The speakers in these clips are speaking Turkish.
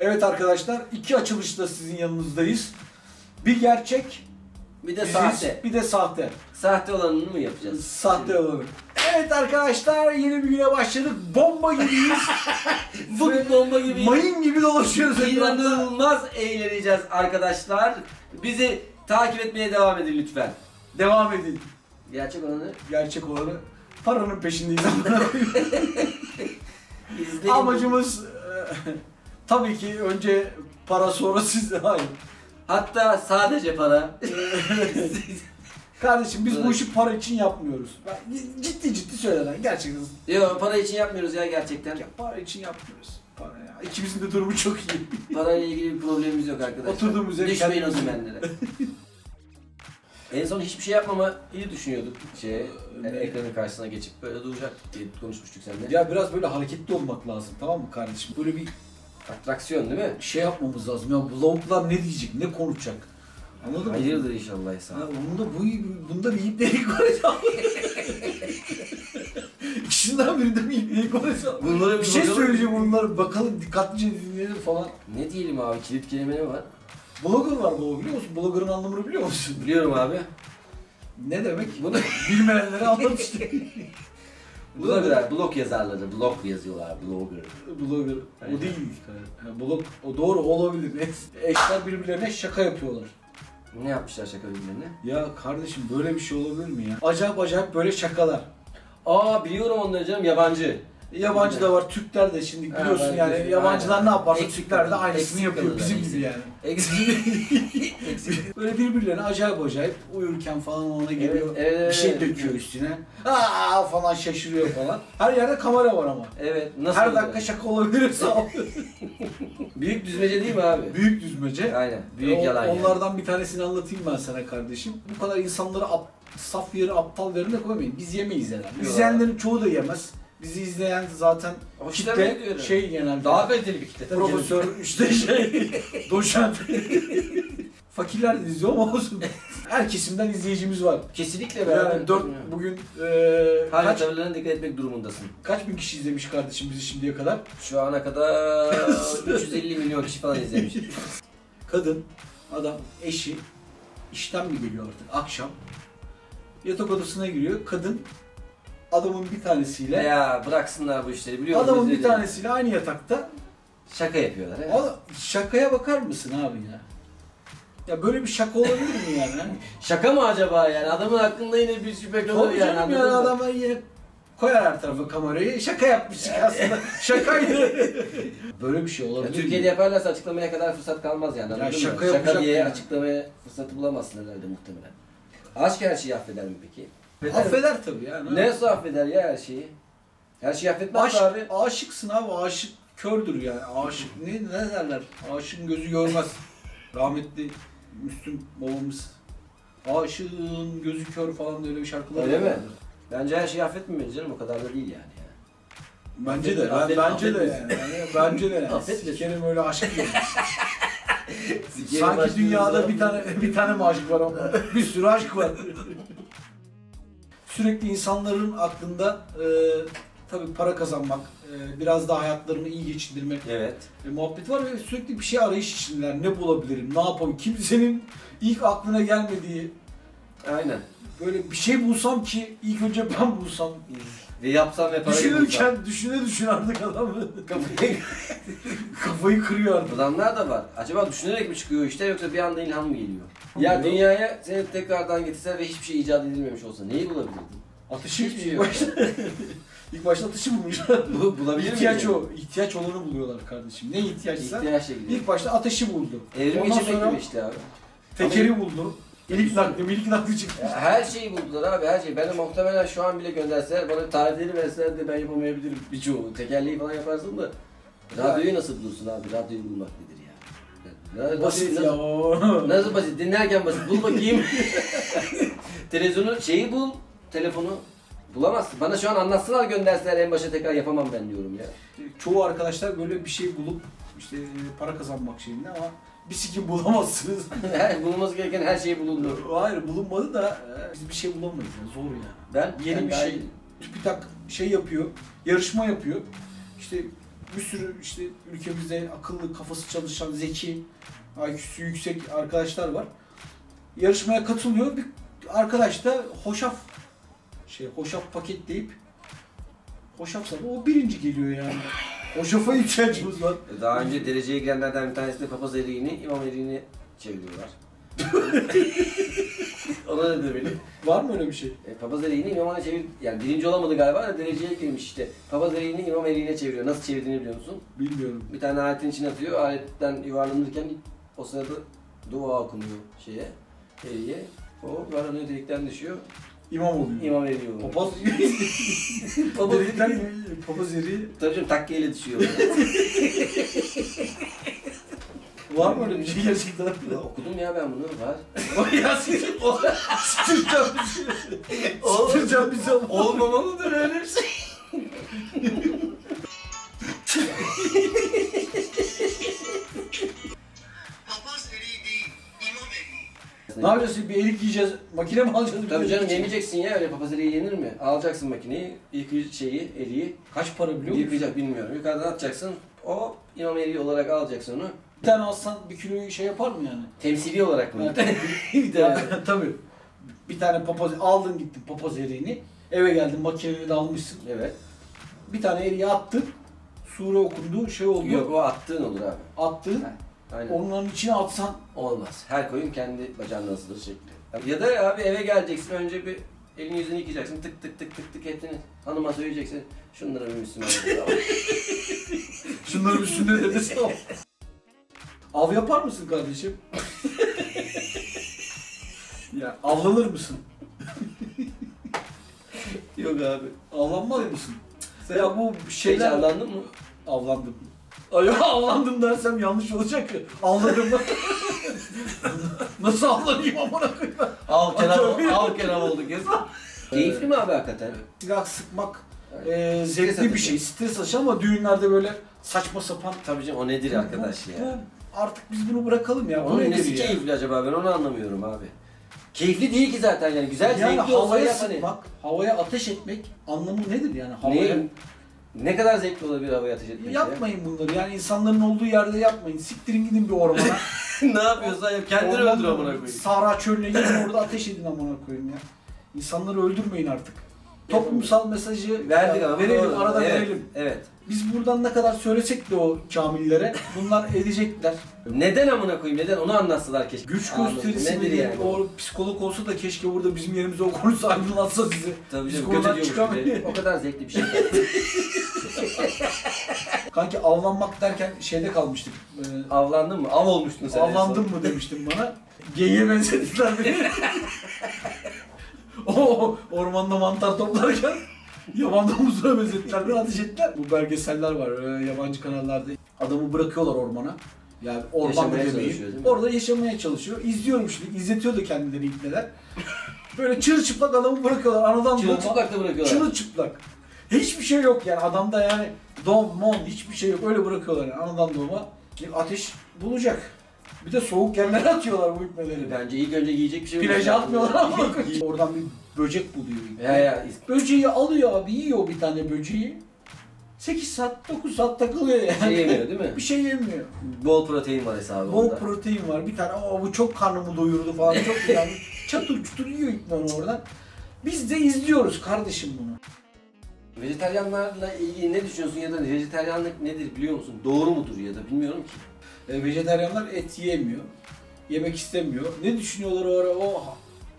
Evet arkadaşlar iki açılışta sizin yanınızdayız. Bir gerçek, Bir de biziz, sahte. bir de sahte. Sahte olanını mı yapacağız? Sahte olanı. Evet arkadaşlar yeni bir güne başladık. Bomba gibiyiz. Bugün bomba gibi Mayın gibi dolaşıyoruz etrafta. inanılmaz eğleneceğiz arkadaşlar. Bizi takip etmeye devam edin lütfen. Devam edin. Gerçek olanı Gerçek olanı paranın peşindeyiz. izleyin. Amacımız e, tabii ki önce para sonra siz hayır. Hatta sadece para. Kardeşim biz bu işi para için yapmıyoruz. Ben ciddi ciddi söyle lan gerçekten. Yok para için yapmıyoruz ya gerçekten. Ya para için yapmıyoruz. Para ya. İkimizin de durumu çok iyi. Parayla ilgili bir problemimiz yok arkadaşlar. Oturduğumuz ev Düşmeyin o dümenlere. en son hiçbir şey yapmama iyi düşünüyorduk. Şey, Ne? ekranın karşısına geçip böyle duracaktık diye konuşmuştuk seninle. Ya biraz böyle hareketli olmak lazım tamam mı kardeşim? Böyle bir Atraksiyon değil mi? şey yapmamız lazım. Ya bu lavuklar ne diyecek, ne konuşacak? Anladın mı? Hayırdır inşallah Ha, Esra. bunda bu bunda bir var ya. İkisinden birinde bir var ya. Bunlara Bir şey bakalım. söyleyeceğim onları bakalım dikkatlice dinleyelim falan. Ne diyelim abi kilit kelime ne var? Blogger var bu biliyor musun? Blogger'ın anlamını biliyor musun? Biliyorum abi. Ne demek? Bunu Bilmeyenlere anlat işte. Blogger, blog yazarları, blog yazıyorlar, blogger. Blogger. Aynen. O değil. Ha, blog, o doğru olabilir. Eşler birbirlerine şaka yapıyorlar. Ne yapmışlar şaka birbirlerine? Ya kardeşim böyle bir şey olabilir mi ya? Acayip acayip böyle şakalar. Aa biliyorum onları canım yabancı. Yabancı da var, Türkler de şimdi biliyorsun ben yani yabancılar Aynen. ne yaparsa Eksik Türkler de aynısını yapıyor bizim gibi yani. Eksik. Böyle birbirlerine acayip acayip uyurken falan ona geliyor. Evet, evet, bir şey evet. döküyor üstüne. Aa falan şaşırıyor falan. Her yerde kamera var ama. evet nasıl Her dakika şaka olabilirse Büyük düzmece değil mi abi? büyük düzmece. Aynen. Büyük O- yalan yani. Onlardan bir tanesini anlatayım ben sana kardeşim. Bu kadar insanları ap- saf yeri, aptal yerine koymayın. Biz yemeyiz herhalde. Yok. İzleyenlerin çoğu da yemez. Bizi izleyen zaten Hoşlarına kitle şey genelde. Daha kaliteli bir kitle. profesör işte şey doçent. Fakirler de izliyor ama olsun. Her kesimden izleyicimiz var. Kesinlikle be Yani dört bugün eee Hala kaç, dikkat etmek durumundasın. kaç bin kişi izlemiş kardeşim bizi şimdiye kadar? Şu ana kadar 350 milyon kişi falan izlemiş. Kadın, adam, eşi işten mi geliyor artık akşam? Yatak odasına giriyor. Kadın adamın bir tanesiyle ya bıraksınlar bu işleri biliyor musun? adamın bir tanesiyle aynı yatakta. Şaka yapıyorlar. Evet. Adam, şakaya bakar mısın abi ya? Ya böyle bir şaka olabilir mi yani? Şaka mı acaba yani? Adamın aklında yine bir şüphe kalır yani. canım yani adamlar yine koyar her tarafa kamerayı. Şaka yapmıştık aslında. Şakaydı. Böyle bir şey Ya olabilir Türkiye'de mi? yaparlarsa açıklamaya kadar fırsat kalmaz yani. Ya şaka? Şaka diye yani. açıklamaya fırsatı bulamazsın herhalde muhtemelen. Aşk her şeyi affeder mi peki? Affeder tabii yani. Nasıl affeder ya her şeyi? Her şeyi affetmez Aşk, abi. aşıksın abi. Aşık kördür yani. Aşık ne, ne derler? Aşığın gözü görmez. Rahmetli Müslüm babamız. Aşığın gözü kör falan da öyle bir şarkılar Öyle mi? vardır. Bence her şeyi affetmemeli canım o kadar da değil yani. Bence de. Ben, Affet- bence de affetmesin. yani. Yani Bence de yani. Affetmesin. Sikerim öyle aşk. Sikerim Sanki dünyada bir tane bir tane mi aşk var ama bir sürü aşk var. Sürekli insanların aklında e, tabii para kazanmak, e, biraz daha hayatlarını iyi geçindirmek Evet. e, muhabbeti var ve sürekli bir şey arayış içindeler. Ne bulabilirim, ne yapayım? Kimsenin ilk aklına gelmediği Aynen. böyle bir şey bulsam ki ilk önce ben bulsam. Ve yapsam ve parayı bulsam. Düşünürken düşüne düşün artık adam Kafayı- kafayı kırıyor artık. Adamlar da var. Acaba düşünerek mi çıkıyor işte yoksa bir anda ilham mı geliyor? Ya Ya dünyaya seni tekrardan getirse ve hiçbir şey icat edilmemiş olsa neyi bulabilirdin? Atışı Hiçbir şey ilk yok. başta, ilk başta atışı bulmuşlar. Bu bulabilir ihtiyaç miydin? o. ihtiyaç olanı buluyorlar kardeşim. Ne ihtiyaçsa? İhtiyaçla gidiyor. İlk başta ateşi buldu. Evrim Ondan geçirmek sonra gibi işte abi. tekeri buldu. İlk nakli, ilk nakli çıktı. Her şeyi buldular abi her şeyi. Ben de muhtemelen şu an bile gönderseler bana tarifleri verseler de ben yapamayabilirim birçoğu. Tekerleği falan yaparsın da. Radyoyu nasıl bulursun abi? Radyoyu bulmak nedir ya? Radyoyu Basit nasıl- ya o. Nasıl basit? Dinlerken basit. Bul bakayım. Televizyonu şeyi bul. Telefonu bulamazsın. Bana şu an anlatsalar gönderseler en başa tekrar yapamam ben diyorum ya. Çoğu arkadaşlar böyle bir şey bulup işte para kazanmak şeyinde ama bir sikim bulamazsınız. Her- Bulunması gereken her şey bulundu. Hayır bulunmadı da biz bir şey bulamayız yani zor yani. Ben Yeni ben bir şey, iyi- TÜBİTAK şey yapıyor, yarışma yapıyor. İşte bir sürü işte ülkemizde akıllı, kafası çalışan, zeki, IQ'su yüksek arkadaşlar var. Yarışmaya katılıyor. Bir arkadaş da hoşaf şey hoşaf paketleyip hoşaf satıyor. O birinci geliyor yani. Hoşafa ihtiyacımız var. Daha önce dereceye girenlerden bir tanesi de papaz eriğini, imam eriğini çeviriyorlar. Ona ne demeli? Var mı öyle bir şey? E, papaz eriğini imama çevir... Yani birinci olamadı galiba da dereceye girmiş işte. Papaz eriğini imam eriğine çeviriyor. Nasıl çevirdiğini biliyor musun? Bilmiyorum. Bir tane aletin içine atıyor. Aletten yuvarlanırken o sırada dua okunuyor şeye, eriğe. O yuvarlanıyor delikten düşüyor. İmam oluyor. İmam eriği oluyor. Papaz Papaz Delikten eriği. papaz eriği. Tabii canım takkeyle düşüyor. Var mı öyle bir şey gerçekten? Ya Okudum ya ben bunu. Var. O Yasin. O Sıtırcan bizi. Sıtırcan bizi ama. Olmamalıdır öyle bir şey. Ne yapacağız? Bir erik yiyeceğiz. Makine mi alacağız? Tabii canım yemeyeceksin ya öyle papaz eriği yenir mi? Alacaksın makineyi, yıkayıcı şeyi, eriği, Kaç para biliyor musun? yıkayacak bilmiyorum. Yukarıdan atacaksın, o imam eriği olarak alacaksın onu. Bir tane alsan bir kiloyu şey yapar mı yani? Temsili olarak mı? Bir tane. Tabii. Bir tane papaz aldın gittin papaz eriğini. Eve geldin makineni de almışsın. Evet. Bir tane eriği attın. Sure okundu, şey oldu. Yok o attığın olur abi. Attın. Aynen. Onun içine atsan Olmaz. Her koyun kendi bacağına asılır şekli. Ya da abi eve geleceksin önce bir elini yüzünü yıkayacaksın tık tık tık tık tık hepsini hanıma söyleyeceksin. Şunlara bir Müslüman olur. şunların üstünde de desene. Av yapar mısın kardeşim? ya avlanır mısın? Yok abi. Avlanmaz mısın? ya bu Hiç şeyler... avlandın mı? Avlandım. Ay avlandım dersem yanlış olacak ki. Avladım? Nasıl avlanayım amına koyayım? Av kelam- av kelam oldu kez. Keyifli mi abi hakikaten? Silah sıkmak e, zevkli bir şey. Stres atıcı ama düğünlerde böyle saçma sapan. Tabii canım o nedir arkadaş ya? bu- artık biz bunu bırakalım ya. Onun nesi ya? keyifli acaba ben onu anlamıyorum abi. Keyifli değil ki zaten yani güzel Yani zevkli olsa havaya hani. sıkmak, havaya ateş etmek anlamı nedir yani? Havaya Ne, ne kadar zevkli olabilir havaya ateş etmek ya? yapmayın bunları. Yani insanların olduğu yerde yapmayın. Siktirin gidin bir ormana. ne yapıyorsan yap kendini Ormanda öldür amına koyayım. Sahra çölüne gidin orada ateş edin amına koyayım ya. İnsanları öldürmeyin artık. Toplumsal mesajı Verdik ama verelim, doğru. arada evet, verelim. Evet. Biz buradan ne kadar söylesek de o kamillere bunlar edecekler. Neden amına koyayım? Neden? Onu anlatsalar keşke. Güç gösterisi Nedir yani? O psikolog olsa da keşke burada bizim yerimize o konuşsa aydınlatsa sizi. Tabii canım kötü diyormuş. O kadar zevkli bir şey. Kanki avlanmak derken şeyde kalmıştık. Ee, Avlandın mı? Av olmuştun sen. avlandın mı demiştin bana. Geyiğe benzediler beni. ormanda mantar toplarken yaban domuzuna benzettiler beni ateş ettiler. Bu belgeseller var e, yabancı kanallarda. Adamı bırakıyorlar ormana. Yani orman Yaşamaya demeyi. çalışıyor, değil mi? Orada yaşamaya çalışıyor. İzliyorum şimdi. İzletiyor da kendileri ipneler. Böyle çırılçıplak adamı bırakıyorlar. Anadan doğma. Çırılçıplak da bırakıyorlar. Çırılçıplak. Hiçbir şey yok yani adamda yani don mon hiçbir şey yok öyle bırakıyorlar yani anadan doğma. Bir ateş bulacak. Bir de soğuk yerlere atıyorlar bu ipneleri. Bence ilk önce yiyecek bir şey Plaja atmıyorlar ama oradan bir böcek buluyor. Ya ya. Böceği alıyor abi yiyor bir tane böceği. 8 saat 9 saat takılıyor yani. Şey yemiyor değil mi? bir şey yemiyor. Bol protein var hesabı Bol onda. protein var. Bir tane o bu çok karnımı doyurdu falan çok güzel. çatır çutur yiyor onu oradan. Biz de izliyoruz kardeşim bunu. Vejeteryanlarla ilgili ne düşünüyorsun ya da vejeteryanlık nedir biliyor musun? Doğru mudur ya da bilmiyorum ki. E, vejeteryanlar et yiyemiyor. Yemek istemiyor. Ne düşünüyorlar o ara? O ha-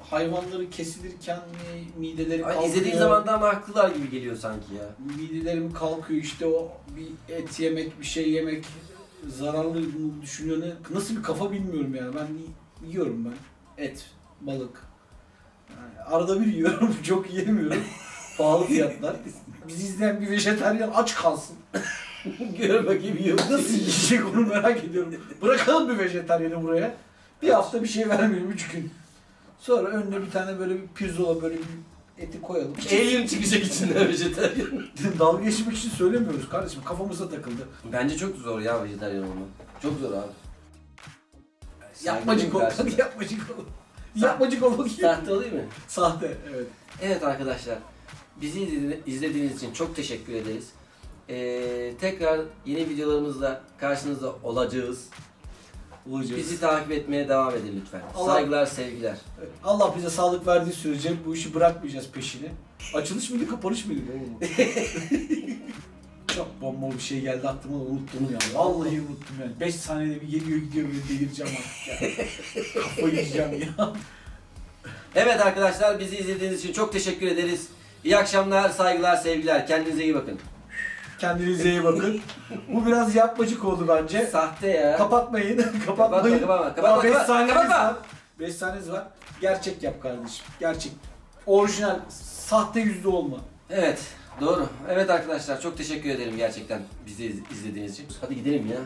hayvanları kesilirken mi mideleri Ay, kalkıyor. izlediğin zaman da ama haklılar gibi geliyor sanki ya. Mideleri mi kalkıyor işte o bir et yemek, bir şey yemek zararlı mı düşünüyor ne? Nasıl bir kafa bilmiyorum yani. Ben yiyorum ben. Et, balık. Yani arada bir yiyorum. Çok yiyemiyorum. Pahalı fiyatlar. Bizi izleyen bir vejeteryan aç kalsın. Gör bakayım yiyor. Nasıl yiyecek onu merak ediyorum. Bırakalım bir vejetaryanı buraya. Bir hafta bir şey vermeyelim, üç gün. Sonra önüne bir tane böyle bir pirzola böyle bir eti koyalım. Alien çıkacak içinden vejeteryan. Dalga geçmek için söylemiyoruz kardeşim. Kafamıza takıldı. Bence çok zor ya vejeteryan olmak. Çok zor abi. Yapmacık ol. Hadi karşında. yapmacık ol. Yapmacık ol bakayım. Sahte olayım mı? Sahte. Evet. Evet arkadaşlar. Bizi izledi- izlediğiniz için çok teşekkür ederiz. Ee, tekrar yeni videolarımızla karşınızda olacağız. Olacağız. Bizi takip etmeye devam edin lütfen. Allah- Saygılar, sevgiler. Allah bize sağlık verdiği sürece bu işi bırakmayacağız peşini. Açılış mıydı, kapanış mıydı? Çok bomba bir şey geldi aklıma unuttum ya. Vallahi unuttum yani. 5 saniyede bir geliyor gidiyor böyle delireceğim artık ya. Kafayı yiyeceğim ya. Evet arkadaşlar bizi izlediğiniz için çok teşekkür ederiz. İyi akşamlar, saygılar, sevgiler. Kendinize iyi bakın. Kendinize iyi bakın. Bu biraz yapmacık oldu bence. Sahte ya. Kapatmayın. Kapatmayın. kapatma, kapatma, 5 kapatma, saniyeniz kapatma. var. 5 saniyeniz var. Gerçek yap kardeşim. Gerçek. Orijinal. Sahte yüzde olma. Evet, doğru. Evet arkadaşlar çok teşekkür ederim gerçekten bizi iz- izlediğiniz için. Hadi gidelim ya.